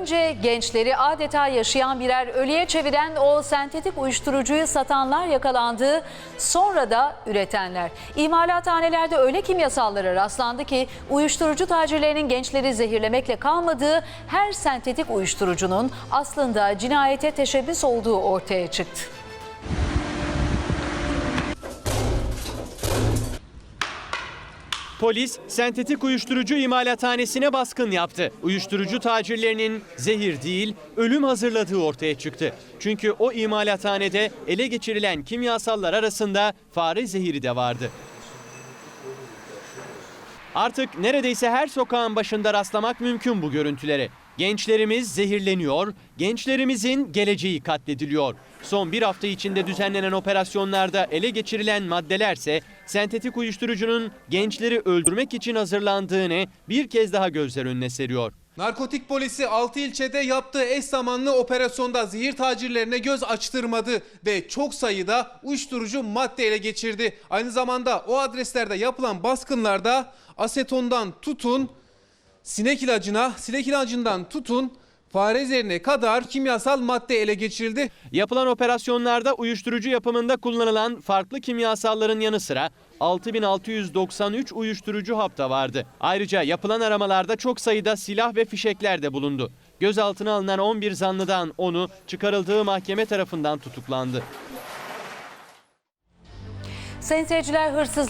Önce gençleri adeta yaşayan birer ölüye çeviren o sentetik uyuşturucuyu satanlar yakalandı. Sonra da üretenler. İmalathanelerde öyle kimyasallara rastlandı ki uyuşturucu tacirlerinin gençleri zehirlemekle kalmadığı her sentetik uyuşturucunun aslında cinayete teşebbüs olduğu ortaya çıktı. Polis sentetik uyuşturucu imalathanesine baskın yaptı. Uyuşturucu tacirlerinin zehir değil, ölüm hazırladığı ortaya çıktı. Çünkü o imalathanede ele geçirilen kimyasallar arasında fare zehiri de vardı. Artık neredeyse her sokağın başında rastlamak mümkün bu görüntülere. Gençlerimiz zehirleniyor, gençlerimizin geleceği katlediliyor. Son bir hafta içinde düzenlenen operasyonlarda ele geçirilen maddelerse sentetik uyuşturucunun gençleri öldürmek için hazırlandığını bir kez daha gözler önüne seriyor. Narkotik polisi 6 ilçede yaptığı eş zamanlı operasyonda zehir tacirlerine göz açtırmadı ve çok sayıda uyuşturucu madde ele geçirdi. Aynı zamanda o adreslerde yapılan baskınlarda asetondan tutun sinek ilacına, sinek ilacından tutun fare zehirine kadar kimyasal madde ele geçirildi. Yapılan operasyonlarda uyuşturucu yapımında kullanılan farklı kimyasalların yanı sıra 6693 uyuşturucu hap da vardı. Ayrıca yapılan aramalarda çok sayıda silah ve fişekler de bulundu. Gözaltına alınan 11 zanlıdan onu çıkarıldığı mahkeme tarafından tutuklandı. Sayın seyirciler hırsız